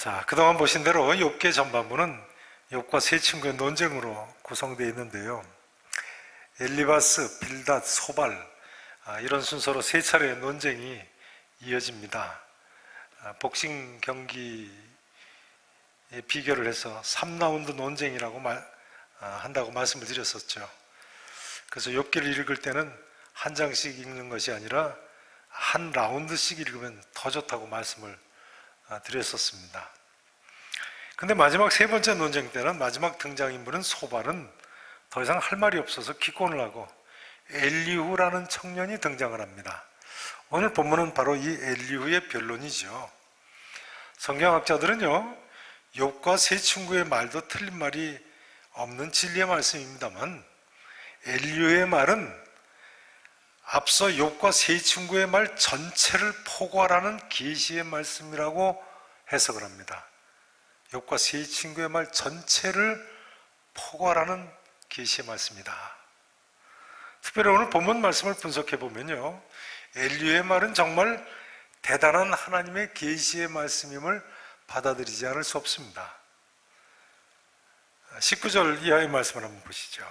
자, 그동안 보신 대로 욥계 전반부는 욥과 세 친구의 논쟁으로 구성되어 있는데요. 엘리바스, 빌닷, 소발 아, 이런 순서로 세 차례의 논쟁이 이어집니다. 아, 복싱 경기에 비교를 해서 3라운드 논쟁이라고 말, 아, 한다고 말씀을 드렸었죠. 그래서 욥기를 읽을 때는 한 장씩 읽는 것이 아니라 한 라운드씩 읽으면 더 좋다고 말씀을 아, 드렸었습니다. 근데 마지막 세 번째 논쟁 때는 마지막 등장인물은 소발은 더 이상 할 말이 없어서 기권을 하고 엘리후라는 청년이 등장을 합니다. 오늘 본문은 바로 이 엘리후의 변론이죠. 성경학자들은요, 욥과 세 친구의 말도 틀린 말이 없는 진리의 말씀입니다만 엘리후의 말은 앞서 욥과 세 친구의 말 전체를 포괄하는 계시의 말씀이라고 해석을 합니다. 욥과 세 친구의 말 전체를 포괄하는 계시의 말씀이다. 특별히 오늘 본문 말씀을 분석해 보면요. 엘리의 말은 정말 대단한 하나님의 계시의 말씀임을 받아들이지 않을 수 없습니다. 19절 이하의 말씀을 한번 보시죠.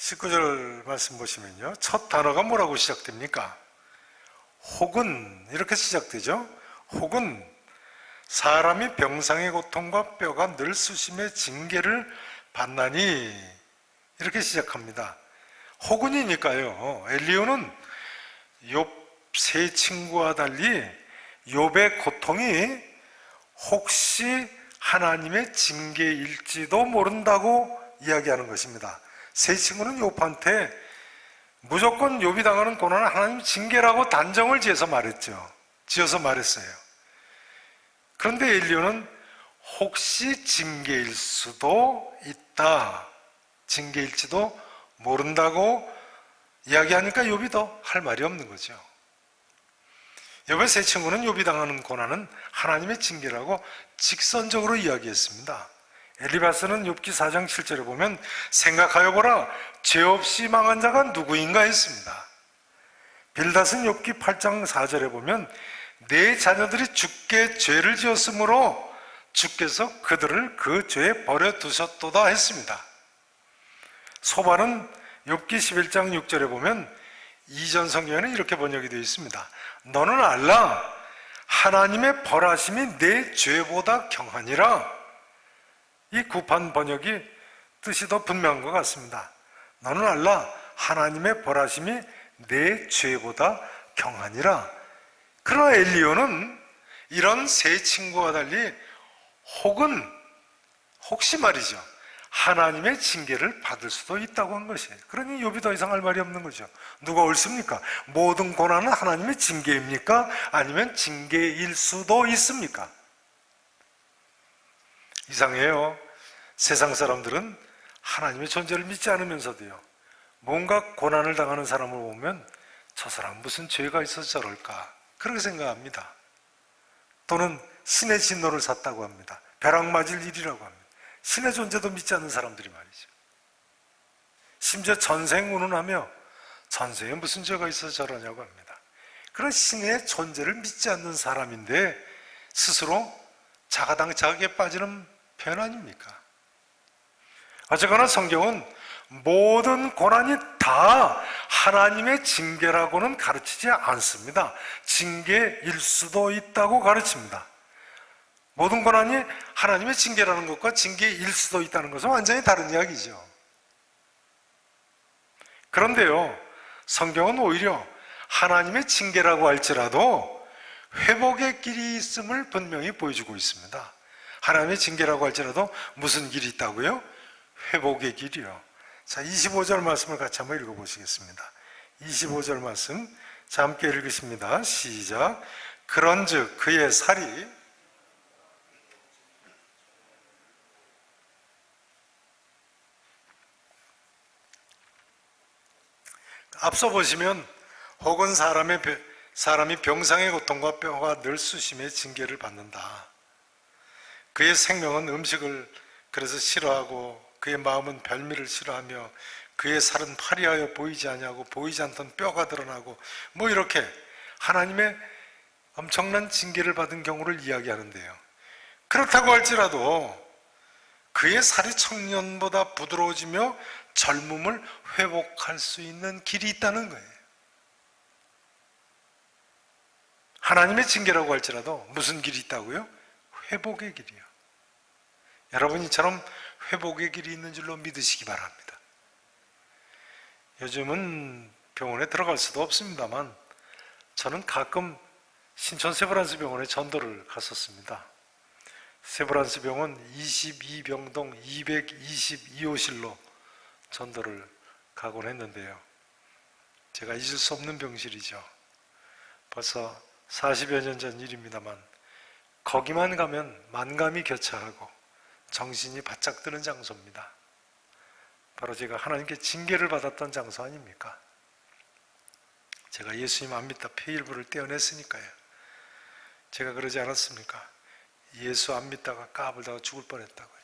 19절 말씀 보시면요. 첫 단어가 뭐라고 시작됩니까? 혹은 이렇게 시작되죠. 혹은 사람이 병상의 고통과 뼈가 늘 수심의 징계를 받나니 이렇게 시작합니다. 혹은이니까요. 엘리오는 욥 세 친구와 달리 욥의 고통이 혹시 하나님의 징계일지도 모른다고 이야기하는 것입니다. 세 친구는 욥한테 무조건 욥이 당하는 고난은 하나님 징계라고 단정을 지어서 말했죠. 지어서 말했어요. 그런데 엘리오는 혹시 징계일 수도 있다. 징계일지도 모른다고 이야기하니까 욥이 더할 말이 없는 거죠. 욥의 세 친구는 욥이 당하는 고난은 하나님의 징계라고 직선적으로 이야기했습니다. 엘리바스는 욥기 4장 7절에 보면 생각하여 보라 죄 없이 망한 자가 누구인가 했습니다. 빌닷은 욥기 8장 4절에 보면 내 자녀들이 죽게 죄를 지었으므로 주께서 그들을 그 죄에 버려 두셨도다 했습니다. 소발은 욥기 11장 6절에 보면 이전 성경에는 이렇게 번역이 되어 있습니다. 너는 알라 하나님의 벌하심이 내 죄보다 경하니라. 이 구판 번역이 뜻이 더 분명한 것 같습니다. 너는 알라 하나님의 벌하심이 내 죄보다 경하니라. 그러나 엘리오는 이런 세 친구와 달리 혹은 혹시 말이죠. 하나님의 징계를 받을 수도 있다고 한 것이에요. 그러니 욥이 더 이상 할 말이 없는 거죠. 누가 옳습니까? 모든 고난은 하나님의 징계입니까? 아니면 징계일 수도 있습니까? 이상해요. 세상 사람들은 하나님의 존재를 믿지 않으면서도요. 뭔가 고난을 당하는 사람을 보면 저 사람 무슨 죄가 있어서 저럴까? 그렇게 생각합니다. 또는 신의 진노를 샀다고 합니다. 벼락 맞을 일이라고 합니다. 신의 존재도 믿지 않는 사람들이 말이죠. 심지어 전생 운운하며 전생에 무슨 죄가 있어서 저러냐고 합니다. 그런 신의 존재를 믿지 않는 사람인데 스스로 자가당 자각에 빠지는 아닙니까? 어쨌거나 성경은 모든 고난이 다 하나님의 징계라고는 가르치지 않습니다. 징계일 수도 있다고 가르칩니다. 모든 고난이 하나님의 징계라는 것과 징계일 수도 있다는 것은 완전히 다른 이야기죠. 그런데요, 성경은 오히려 하나님의 징계라고 할지라도 회복의 길이 있음을 분명히 보여주고 있습니다. 하나님의 징계라고 할지라도 무슨 길이 있다고요? 회복의 길이요. 자, 25절 말씀을 같이 한번 읽어보시겠습니다. 25절 말씀, 자, 함께 읽으십니다. 시작. 그런 즉, 그의 살이 앞서 보시면 혹은 사람의 벼- 사람이 병상의 고통과 뼈가 늘 수심의 징계를 받는다. 그의 생명은 음식을 그래서 싫어하고 그의 마음은 별미를 싫어하며 그의 살은 파리하여 보이지 않냐고 보이지 않던 뼈가 드러나고 뭐 이렇게 하나님의 엄청난 징계를 받은 경우를 이야기하는데요. 그렇다고 할지라도 그의 살이 청년보다 부드러워지며 젊음을 회복할 수 있는 길이 있다는 거예요. 하나님의 징계라고 할지라도 무슨 길이 있다고요? 회복의 길이요. 여러분 이처럼 회복의 길이 있는 줄로 믿으시기 바랍니다. 요즘은 병원에 들어갈 수도 없습니다만 저는 가끔 신촌 세브란스 병원에 전도를 갔었습니다. 세브란스 병원 22병동 222호실로 전도를 가곤 했는데요. 제가 잊을 수 없는 병실이죠. 벌써 40여 년 전 일입니다만 거기만 가면 만감이 교차하고 정신이 바짝 드는 장소입니다. 바로 제가 하나님께 징계를 받았던 장소 아닙니까? 제가 예수님 안 믿다 폐일부를 떼어냈으니까요. 제가 그러지 않았습니까? 예수 안 믿다가 까불다가 죽을 뻔했다고요.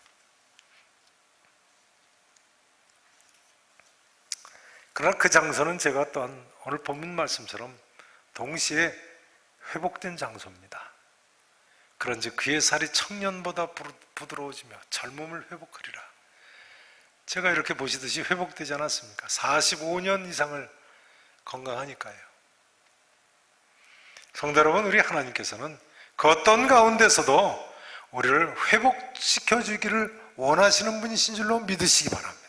그러나 그 장소는 제가 또한 오늘 본문 말씀처럼 동시에 회복된 장소입니다. 그런즉 그의 살이 청년보다 부드러워지며 젊음을 회복하리라. 제가 이렇게 보시듯이 회복되지 않았습니까? 45년 이상을 건강하니까요. 성도 여러분, 우리 하나님께서는 그 어떤 가운데서도 우리를 회복시켜 주기를 원하시는 분이신 줄로 믿으시기 바랍니다.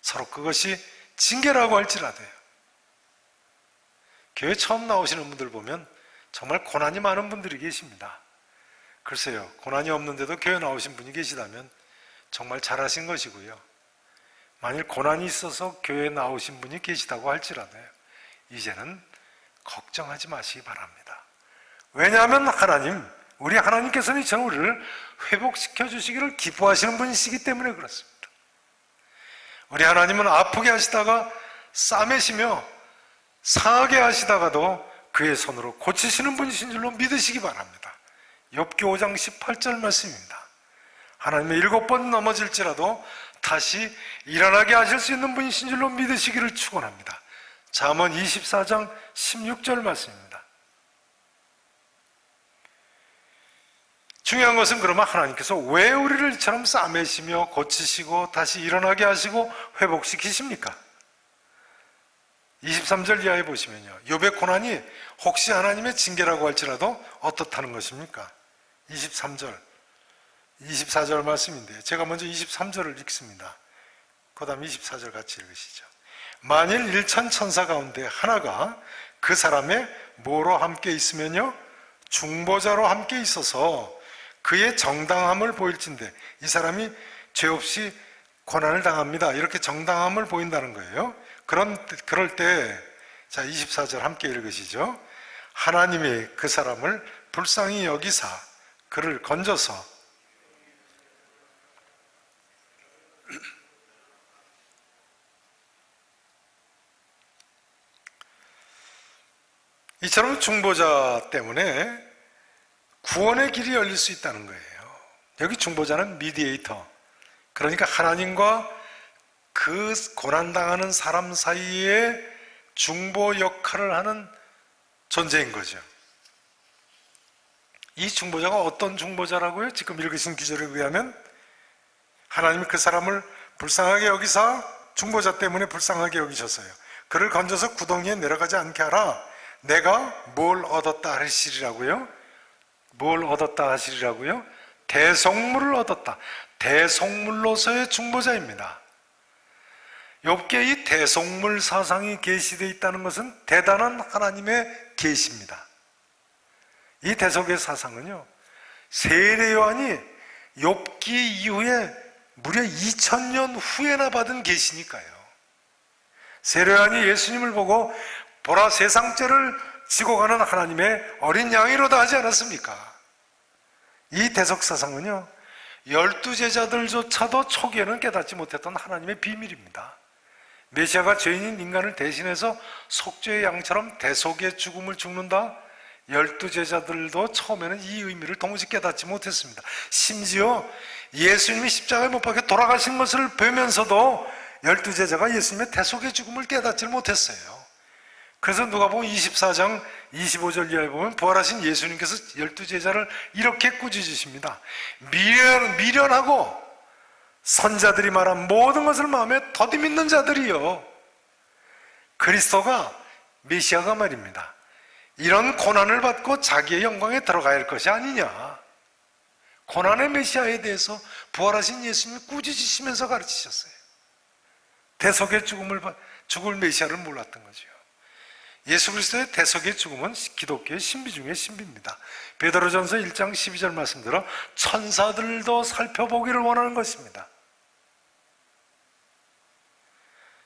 서로 그것이 징계라고 할지라도요. 교회 처음 나오시는 분들 보면 정말 고난이 많은 분들이 계십니다. 글쎄요, 고난이 없는데도 교회 나오신 분이 계시다면 정말 잘하신 것이고요. 만일 고난이 있어서 교회에 나오신 분이 계시다고 할지라도요, 이제는 걱정하지 마시기 바랍니다. 왜냐하면 하나님, 우리 하나님께서는 이처럼 우리를 회복시켜 주시기를 기뻐하시는 분이시기 때문에 그렇습니다. 우리 하나님은 아프게 하시다가 싸매시며 상하게 하시다가도 그의 손으로 고치시는 분이신 줄로 믿으시기 바랍니다. 욥기 5장 18절 말씀입니다. 하나님의 일곱 번 넘어질지라도 다시 일어나게 하실 수 있는 분이신 줄로 믿으시기를 축원합니다. 잠언 24장 16절 말씀입니다. 중요한 것은 그러면 하나님께서 왜 우리를 이처럼 싸매시며 고치시고 다시 일어나게 하시고 회복시키십니까? 23절 이하에 보시면요. 욥의 고난이 혹시 하나님의 징계라고 할지라도 어떻다는 것입니까? 23절, 24절 말씀인데 제가 먼저 23절을 읽습니다. 그 다음 24절 같이 읽으시죠. 만일 일천 천사 가운데 하나가 그 사람의 뭐로 함께 있으면요? 중보자로 함께 있어서 그의 정당함을 보일진데 이 사람이 죄 없이 고난을 당합니다. 이렇게 정당함을 보인다는 거예요. 그런, 그럴 때, 자, 24절 함께 읽으시죠. 하나님이 그 사람을 불쌍히 여기사 그를 건져서 이처럼 중보자 때문에 구원의 길이 열릴 수 있다는 거예요. 여기 중보자는 미디에이터. 그러니까 하나님과 그 고난당하는 사람 사이에 중보 역할을 하는 존재인 거죠. 이 중보자가 어떤 중보자라고요? 지금 읽으신 기절에 의하면 하나님이 그 사람을 불쌍하게 여기사 중보자 때문에 불쌍하게 여기셨어요. 그를 건져서 구덩이에 내려가지 않게 하라. 내가 뭘 얻었다 하시리라고요? 뭘 얻었다 하시리라고요? 대속물을 얻었다. 대속물로서의 중보자입니다. 욥기에 이 대속물 사상이 계시되어 있다는 것은 대단한 하나님의 계시입니다. 이 대속의 사상은요. 세례 요한이 욥기 이후에 무려 2000년 후에나 받은 계시니까요. 세례 요한이 예수님을 보고 보라 세상죄를 지고 가는 하나님의 어린 양이로다 하지 않았습니까? 이 대속 사상은요. 열두 제자들조차도 초기에는 깨닫지 못했던 하나님의 비밀입니다. 메시아가 죄인인 인간을 대신해서 속죄의 양처럼 대속의 죽음을 죽는다? 열두 제자들도 처음에는 이 의미를 동시 깨닫지 못했습니다. 심지어 예수님이 십자가에 못 박혀 돌아가신 것을 보면서도 열두 제자가 예수님의 대속의 죽음을 깨닫지 못했어요. 그래서 누가 보면 24장 25절 이하에 보면 부활하신 예수님께서 열두 제자를 이렇게 꾸짖으십니다. 미련, 미련하고 선자들이 말한 모든 것을 마음에 더디 믿는 자들이요. 그리스도가 메시아가 말입니다. 이런 고난을 받고 자기의 영광에 들어가야 할 것이 아니냐. 고난의 메시아에 대해서 부활하신 예수님이 꾸짖으시면서 가르치셨어요. 대속의 죽음을 받- 죽을 메시아를 몰랐던 거죠. 예수 그리스도의 대속의 죽음은 기독교의 신비 중의 신비입니다. 베드로전서 1장 12절 말씀대로 천사들도 살펴보기를 원하는 것입니다.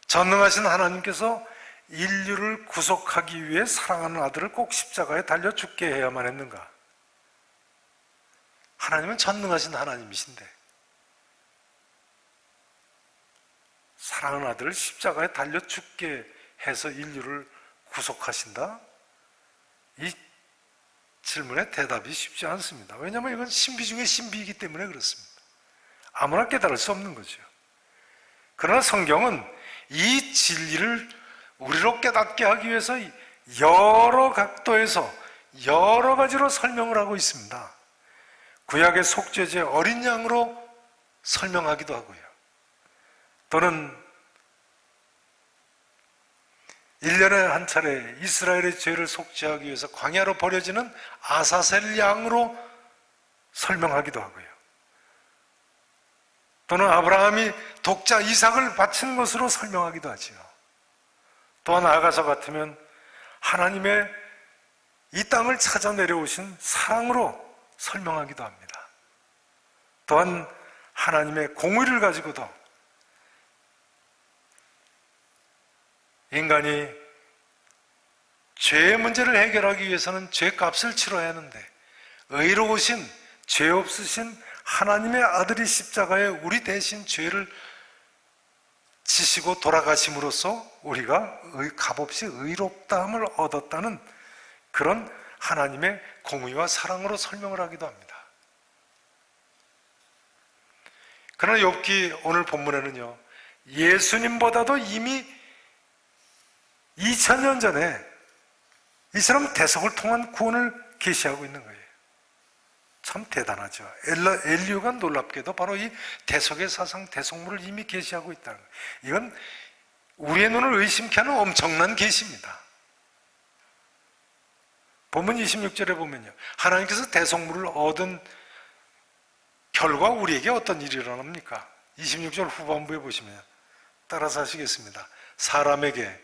전능하신 하나님께서 인류를 구속하기 위해 사랑하는 아들을 꼭 십자가에 달려 죽게 해야만 했는가? 하나님은 전능하신 하나님이신데 사랑하는 아들을 십자가에 달려 죽게 해서 인류를 구속하신다? 이 질문의 대답이 쉽지 않습니다. 왜냐하면 이건 신비 중의 신비이기 때문에 그렇습니다. 아무나 깨달을 수 없는 거죠. 그러나 성경은 이 진리를 우리로 깨닫게 하기 위해서 여러 각도에서 여러 가지로 설명을 하고 있습니다. 구약의 속죄제 어린 양으로 설명하기도 하고요. 또는 1년에 한 차례 이스라엘의 죄를 속죄하기 위해서 광야로 버려지는 아사셀 양으로 설명하기도 하고요. 또는 아브라함이 독자 이삭을 바친 것으로 설명하기도 하지요. 또한 아가서 같으면 하나님의 이 땅을 찾아 내려오신 사랑으로 설명하기도 합니다. 또한 하나님의 공의를 가지고도 인간이 죄의 문제를 해결하기 위해서는 죄 값을 치러야 하는데 의로우신 죄 없으신 하나님의 아들이 십자가에 우리 대신 죄를 지시고 돌아가심으로써 우리가 의- 값없이 의롭다함을 얻었다는 그런 하나님의 공의와 사랑으로 설명을 하기도 합니다. 그러나 욥기 오늘 본문에는요. 예수님보다도 이미 2000년 전에 이 사람 대속을 통한 구원을 계시하고 있는 거예요. 참 대단하죠. 엘리우가 놀랍게도 바로 이 대속의 사상, 대속물을 이미 계시하고 있다는 거예요. 이건 우리의 눈을 의심케 하는 엄청난 계시입니다. 본문 26절에 보면요. 하나님께서 대속물을 얻은 결과 우리에게 어떤 일이 일어납니까? 26절 후반부에 보시면 따라서 하시겠습니다. 사람에게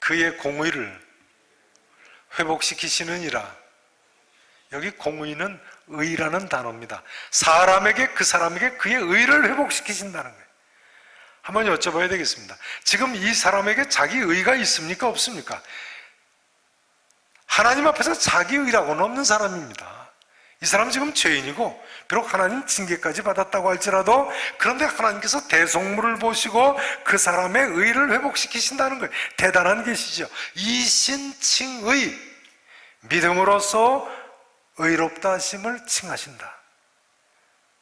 그의 공의를 회복시키시느니라. 여기 공의는 의라는 단어입니다. 사람에게 그 사람에게 그의 의를 회복시키신다는 거예요. 한번 여쭤봐야 되겠습니다. 지금 이 사람에게 자기 의가 있습니까? 없습니까? 하나님 앞에서 자기 의라고는 없는 사람입니다. 이 사람은 지금 죄인이고 비록 하나님 징계까지 받았다고 할지라도 그런데 하나님께서 대속물을 보시고 그 사람의 의를 회복시키신다는 거예요. 대단한 계시죠. 이신칭의 믿음으로써 의롭다 하심을 칭하신다.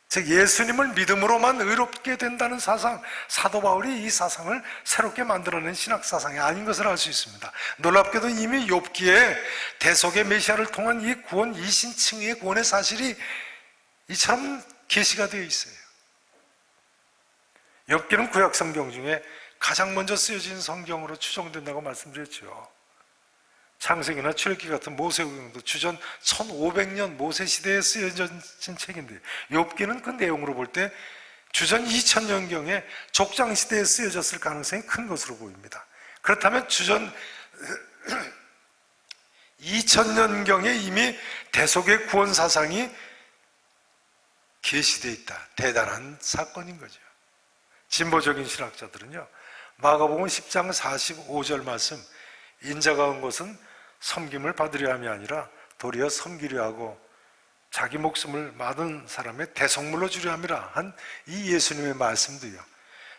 즉 예수님을 믿음으로만 의롭게 된다는 사상, 사도 바울이 이 사상을 새롭게 만들어낸 신학 사상이 아닌 것을 알 수 있습니다. 놀랍게도 이미 욥기에 대속의 메시아를 통한 이 구원 이신칭의 구원의 사실이 이처럼 계시가 되어 있어요. 엽기는 구약 성경 중에 가장 먼저 쓰여진 성경으로 추정된다고 말씀드렸죠. 창세기나 출애기 같은 모세오경도 주전 1500년 모세 시대에 쓰여진 책인데 엽기는 그 내용으로 볼 때 주전 2000년경에 족장 시대에 쓰여졌을 가능성이 큰 것으로 보입니다. 그렇다면 주전 2000년경에 이미 대속의 구원 사상이 계시되어 있다. 대단한 사건인 거죠. 진보적인 신학자들은요. 마가복음 10장 45절 말씀 인자가 온 것은 섬김을 받으려 함이 아니라 도리어 섬기려 하고 자기 목숨을 맞은 사람의 대성물로 주려 함이라 한 이 예수님의 말씀도요.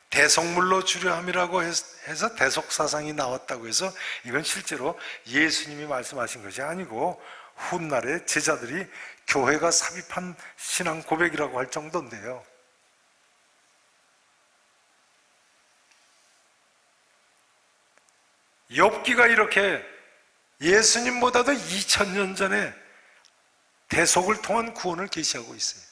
대성물로 주려 함이라고 해서 대속 사상이 나왔다고 해서 이건 실제로 예수님이 말씀하신 것이 아니고 훗날에 제자들이 교회가 삽입한 신앙 고백이라고 할 정도인데요. 엽기가 이렇게 예수님보다도 2000년 전에 대속을 통한 구원을 계시하고 있어요.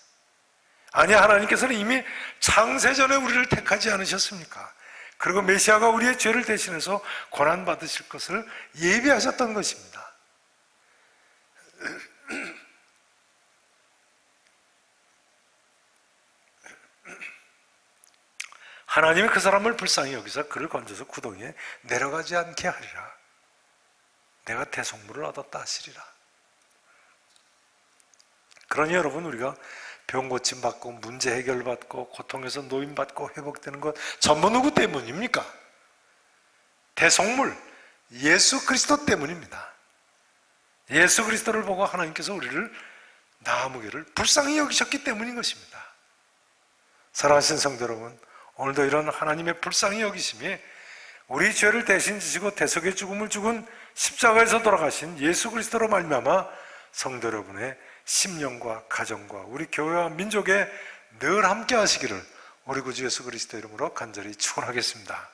아니 하나님께서는 이미 창세전에 우리를 택하지 않으셨습니까? 그리고 메시아가 우리의 죄를 대신해서 고난 받으실 것을 예비하셨던 것입니다. 하나님이 그 사람을 불쌍히 여기서 그를 건져서 구덩이에 내려가지 않게 하리라. 내가 대속물을 얻었다 하시리라. 그러니 여러분 우리가 병 고침 받고 문제 해결 받고 고통에서 노임 받고 회복되는 것 전부 누구 때문입니까? 대속물 예수 그리스도 때문입니다. 예수 그리스도를 보고 하나님께서 우리를 나무개를 불쌍히 여기셨기 때문인 것입니다. 사랑하신 성도 여러분, 오늘도 이런 하나님의 불쌍히 여기심이 우리 죄를 대신 지시고 대속의 죽음을 죽은 십자가에서 돌아가신 예수 그리스도로 말미암아 성도 여러분의 심령과 가정과 우리 교회와 민족에 늘 함께 하시기를 우리 구주 예수 그리스도 이름으로 간절히 축원하겠습니다.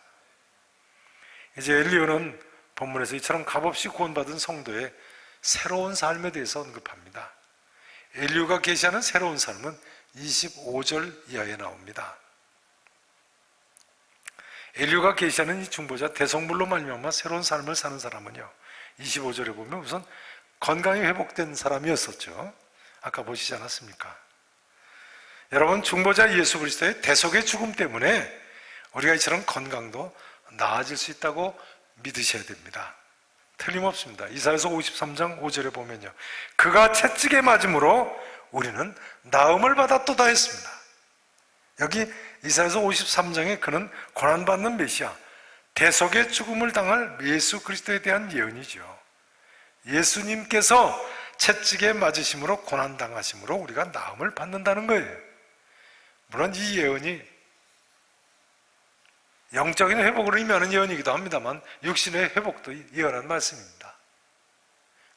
이제 엘리오는 본문에서 이처럼 값없이 구원받은 성도의 새로운 삶에 대해서 언급합니다. 엘리오가 계시하는 새로운 삶은 25절 이하에 나옵니다. 엘리오가 계시하는 이 중보자 대성물로 말미암아 새로운 삶을 사는 사람은요. 25절에 보면 우선 건강이 회복된 사람이었었죠. 아까 보시지 않았습니까? 여러분 중보자 예수 그리스도의 대속의 죽음 때문에 우리가 이처럼 건강도 나아질 수 있다고 믿으셔야 됩니다. 틀림없습니다. 이사에서 53장 5절에 보면요. 그가 채찍에 맞음으로 우리는 나음을 받았도다 했습니다. 여기 이사에서 53장에 그는 고난받는 메시아, 대속의 죽음을 당할 예수 그리스도에 대한 예언이죠. 예수님께서 채찍에 맞으심으로 고난당하심으로 우리가 나음을 받는다는 거예요. 물론 이 예언이 영적인 회복을 의미하는 예언이기도 합니다만 육신의 회복도 예언한 말씀입니다.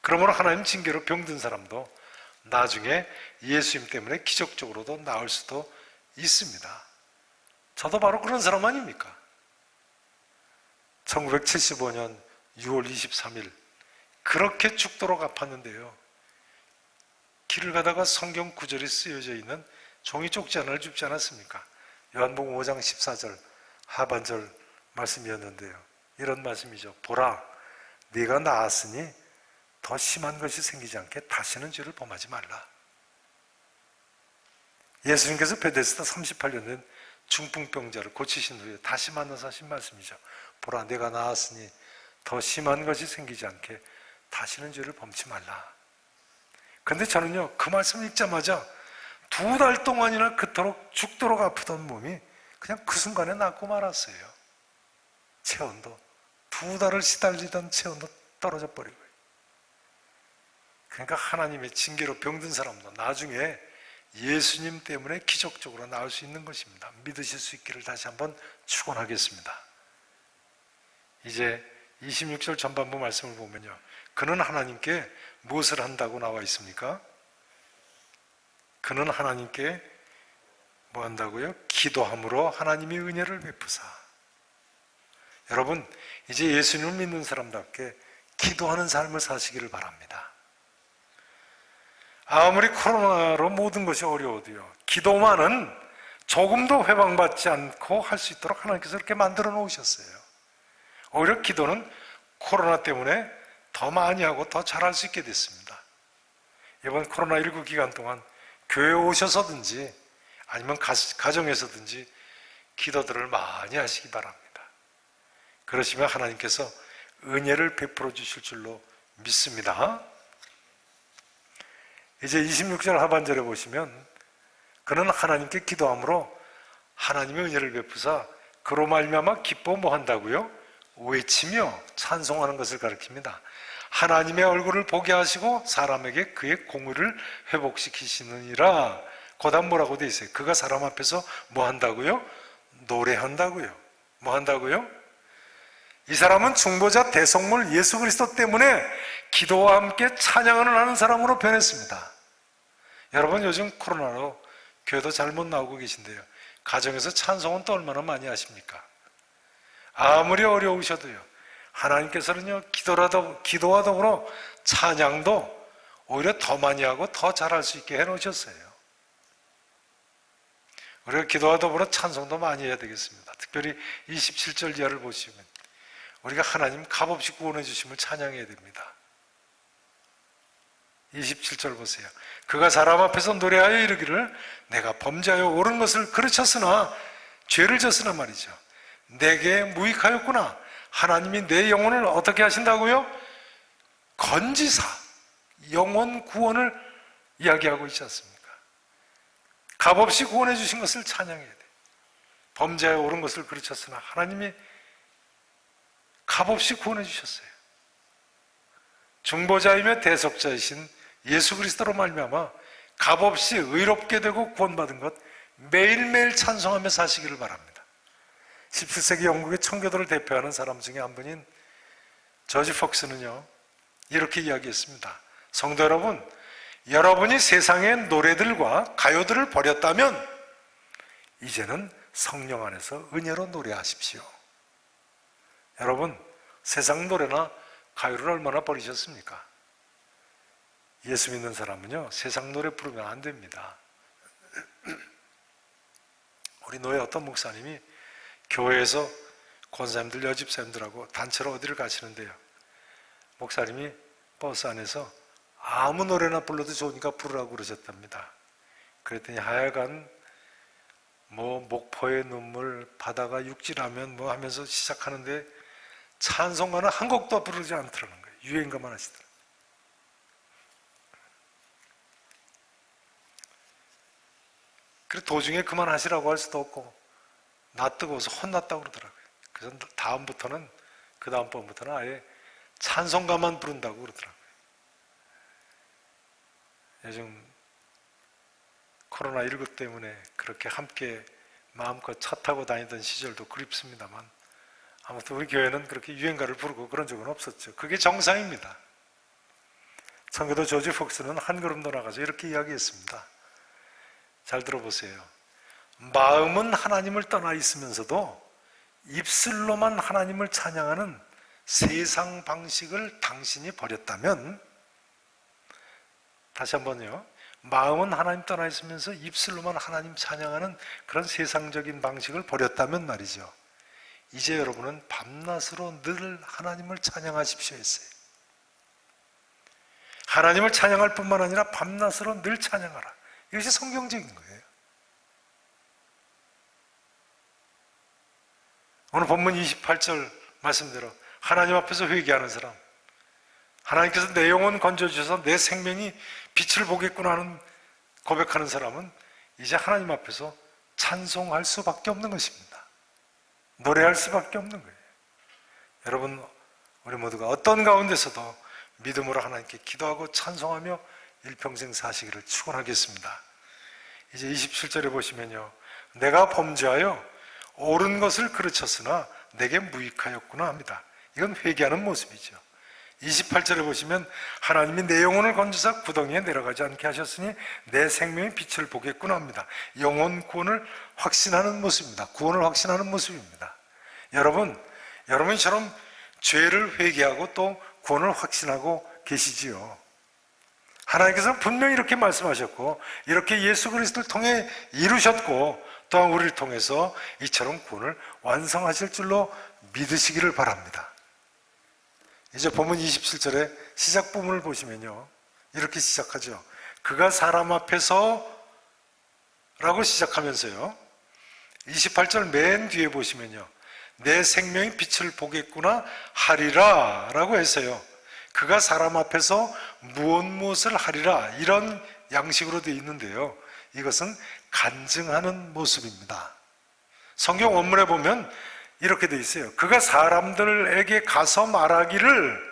그러므로 하나님 징계로 병든 사람도 나중에 예수님 때문에 기적적으로도 나을 수도 있습니다. 저도 바로 그런 사람 아닙니까? 1975년 6월 23일 그렇게 죽도록 아팠는데요. 길을 가다가 성경 구절이 쓰여져 있는 종이 쪽지 하나를 줍지 않았습니까? 요한복음 5장 14절 하반절 말씀이었는데요. 이런 말씀이죠. 보라, 네가 나았으니 더 심한 것이 생기지 않게 다시는 죄를 범하지 말라. 예수님께서 베데스다 38년 된 중풍병자를 고치신 후에 다시 만나서 하신 말씀이죠. 보라, 내가 나았으니 더 심한 것이 생기지 않게 다시는 죄를 범치 말라. 근데 저는요, 그 말씀 읽자마자 두 달 동안이나 그토록 죽도록 아프던 몸이 그냥 그 순간에 낫고 말았어요. 체온도. 두 달을 시달리던 체온도 떨어져 버리고요. 그러니까 하나님의 징계로 병든 사람도 나중에 예수님 때문에 기적적으로 나을 수 있는 것입니다. 믿으실 수 있기를 다시 한번 축원하겠습니다. 이제 26절 전반부 말씀을 보면요. 그는 하나님께 무엇을 한다고 나와 있습니까? 그는 하나님께 뭐 한다고요? 기도함으로 하나님의 은혜를 베푸사. 여러분, 이제 예수님을 믿는 사람답게 기도하는 삶을 사시기를 바랍니다. 아무리 코로나로 모든 것이 어려워도요, 기도만은 조금도 회방받지 않고 할 수 있도록 하나님께서 이렇게 만들어 놓으셨어요. 오히려 기도는 코로나 때문에 더 많이 하고 더 잘할 수 있게 됐습니다. 이번 코로나19 기간 동안 교회 오셔서든지 아니면 가정에서든지 기도들을 많이 하시기 바랍니다. 그러시면 하나님께서 은혜를 베풀어 주실 줄로 믿습니다. 이제 26절 하반절에 보시면 그는 하나님께 기도함으로 하나님의 은혜를 베푸사 그로 말미암아 기뻐 뭐 한다고요? 외치며 찬송하는 것을 가리킵니다. 하나님의 얼굴을 보게 하시고 사람에게 그의 공의를 회복시키시느니라. 거단 뭐라고 돼 있어요? 그가 사람 앞에서 뭐 한다고요? 노래한다고요. 뭐 한다고요? 이 사람은 중보자 대성물 예수 그리스도 때문에 기도와 함께 찬양을 하는 사람으로 변했습니다. 여러분 요즘 코로나로 교회도 잘못 나오고 계신데요. 가정에서 찬송은 또 얼마나 많이 하십니까? 아무리 어려우셔도요. 하나님께서는요, 기도와, 더, 기도와 더불어 찬양도 오히려 더 많이 하고 더 잘할 수 있게 해놓으셨어요. 우리가 기도와 더불어 찬송도 많이 해야 되겠습니다. 특별히 27절 이하를 보시면 우리가 하나님 값없이 구원해 주심을 찬양해야 됩니다. 27절 보세요. 그가 사람 앞에서 노래하여 이르기를 내가 범죄하여 옳은 것을 그르쳤으나 죄를 졌으나 말이죠. 내게 무익하였구나. 하나님이 내 영혼을 어떻게 하신다고요? 건지사, 영혼 구원을 이야기하고 있지 않습니까? 값없이 구원해 주신 것을 찬양해야 돼. 범죄하여 옳은 것을 그르쳤으나 하나님이 값없이 구원해 주셨어요. 중보자이며 대속자이신 예수 그리스도로 말미암아 값없이 의롭게 되고 구원받은 것 매일매일 찬송하며 사시기를 바랍니다. 17세기 영국의 청교도를 대표하는 사람 중에 한 분인 저지 폭스는요 이렇게 이야기했습니다. 성도 여러분, 여러분이 세상의 노래들과 가요들을 버렸다면 이제는 성령 안에서 은혜로 노래하십시오. 여러분, 세상 노래나 가요를 얼마나 버리셨습니까? 예수 믿는 사람은요, 세상 노래 부르면 안 됩니다. 우리 노예 어떤 목사님이 교회에서 권사님들, 여집사님들하고 단체로 어디를 가시는데요. 목사님이 버스 안에서 아무 노래나 불러도 좋으니까 부르라고 그러셨답니다. 그랬더니 하여간 뭐 목포의 눈물, 바다가 육지라면 뭐 하면서 시작하는데 찬송가는 한 곡도 부르지 않더라는 거예요. 유행가만 하시더라고요. 그래 도중에 그만하시라고 할 수도 없고 나 뜨거워서 혼났다고 그러더라고요. 그래서 다음부터는 그 다음번부터는 아예 찬송가만 부른다고 그러더라고요. 요즘 코로나 19 때문에 그렇게 함께 마음껏 차 타고 다니던 시절도 그립습니다만 아무튼 우리 교회는 그렇게 유행가를 부르고 그런 적은 없었죠. 그게 정상입니다. 청교도 조지 폭스는 한 걸음 더 나가서 이렇게 이야기했습니다. 잘 들어보세요. 마음은 하나님을 떠나 있으면서도 입술로만 하나님을 찬양하는 세상 방식을 당신이 버렸다면 다시 한번요. 마음은 하나님 떠나 있으면서 입술로만 하나님 찬양하는 그런 세상적인 방식을 버렸다면 말이죠. 이제 여러분은 밤낮으로 늘 하나님을 찬양하십시오 했어요. 하나님을 찬양할 뿐만 아니라 밤낮으로 늘 찬양하라. 이것이 성경적인 거예요. 오늘 본문 28절 말씀대로 하나님 앞에서 회개하는 사람, 하나님께서 내 영혼 건져주셔서 내 생명이 빛을 보겠구나 하는 고백하는 사람은 이제 하나님 앞에서 찬송할 수밖에 없는 것입니다. 노래할 수밖에 없는 거예요. 여러분, 우리 모두가 어떤 가운데서도 믿음으로 하나님께 기도하고 찬송하며 일평생 사시기를 축원하겠습니다. 이제 27절에 보시면요. 내가 범죄하여 옳은 것을 그르쳤으나 내게 무익하였구나 합니다. 이건 회개하는 모습이죠. 28절에 보시면 하나님이 내 영혼을 건져서 구덩이에 내려가지 않게 하셨으니 내 생명의 빛을 보겠구나 합니다. 영혼 구원을 확신하는 모습입니다. 구원을 확신하는 모습입니다. 여러분, 여러분처럼 죄를 회개하고 또 구원을 확신하고 계시지요. 하나님께서 분명히 이렇게 말씀하셨고 이렇게 예수 그리스도를 통해 이루셨고 또한 우리를 통해서 이처럼 구원을 완성하실 줄로 믿으시기를 바랍니다. 이제 본문 27절에 시작 부분을 보시면요. 이렇게 시작하죠. 그가 사람 앞에서 라고 시작하면서요. 28절 맨 뒤에 보시면요. 내 생명의 빛을 보겠구나 하리라 라고 했어요. 그가 사람 앞에서 무엇 무엇을 하리라 이런 양식으로 되어 있는데요. 이것은 간증하는 모습입니다. 성경 원문에 보면 이렇게 되어 있어요. 그가 사람들에게 가서 말하기를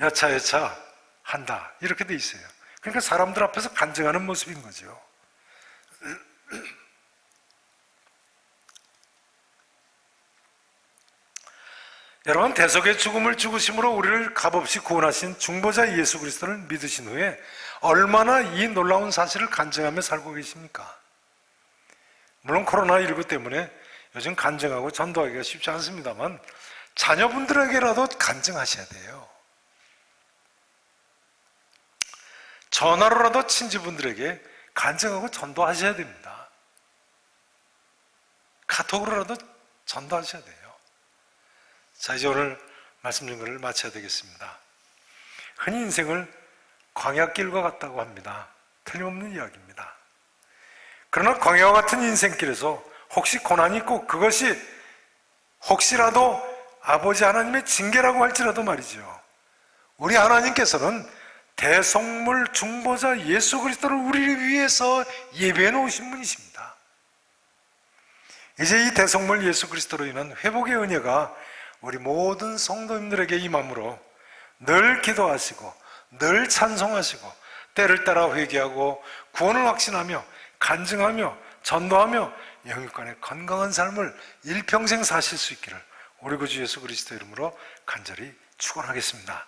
여차여차 한다. 이렇게 되어 있어요. 그러니까 사람들 앞에서 간증하는 모습인 거죠. 여러분 대속의 죽음을 죽으심으로 우리를 값없이 구원하신 중보자 예수 그리스도를 믿으신 후에 얼마나 이 놀라운 사실을 간증하며 살고 계십니까? 물론 코로나19 때문에 요즘 간증하고 전도하기가 쉽지 않습니다만 자녀분들에게라도 간증하셔야 돼요. 전화로라도 친지분들에게 간증하고 전도하셔야 됩니다. 카톡으로라도 전도하셔야 돼요. 자, 이제 오늘 말씀 증거를 마쳐야 되겠습니다. 흔히 인생을 광야길과 같다고 합니다. 틀림없는 이야기입니다. 그러나 광야와 같은 인생길에서 혹시 고난이 있고 그것이 혹시라도 아버지 하나님의 징계라고 할지라도 말이죠. 우리 하나님께서는 대성물 중보자 예수 그리스도를 우리를 위해서 예배해 놓으신 분이십니다. 이제 이 대성물 예수 그리스도로 인한 회복의 은혜가 우리 모든 성도님들에게 임함으로 늘 기도하시고 늘 찬송하시고 때를 따라 회개하고 구원을 확신하며 간증하며 전도하며 영육간의 건강한 삶을 일평생 사실 수 있기를 우리 구주 예수 그리스도 이름으로 간절히 축원하겠습니다.